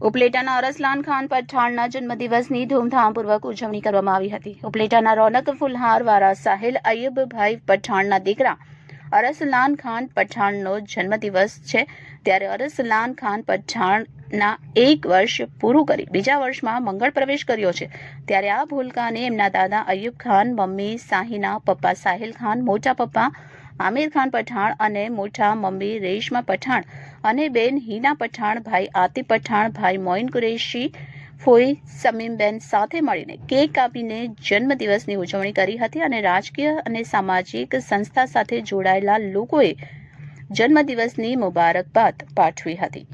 ઉપલેટાના અરસલાન ખાન પઠાણના જન્મદિવસની ધૂમધામપૂર્વક ઉજવણી કરવામાં આવી હતી. ઉપલેટાના રોનક ફુલહાર વાળા સાહિલ અયુબભાઈ પઠાણના દીકરા અરસલાન ખાન પઠાણનો જન્મદિવસ છે. ત્યારે અરસલાન ખાન પઠાણના એક વર્ષ પૂરું કરી બીજા વર્ષમાં મંગળ પ્રવેશ કર્યો છે. ત્યારે આ ભૂલકાને એમના દાદા અયુબ ખાન, મમ્મી સાહિના, પપ્પા સાહિલ ખાન, મોટા પપ્પા આમિર ખાન પઠાણ અને મોટા મમ્મી રેશમા પઠાણ અને બેન હિના પઠાણ, ભાઈ આતિફ પઠાણ, ભાઈ મોઇન કુરેશી, ફોઈ સમીમબેન સાથે મળીને કેક કાપીને જન્મદિવસની ઉજવણી કરી હતી અને રાજકીય અને સામાજિક સંસ્થા સાથે જોડાયેલા લોકોએ જન્મદિવસની મુબારકબાદ પાઠવી હતી.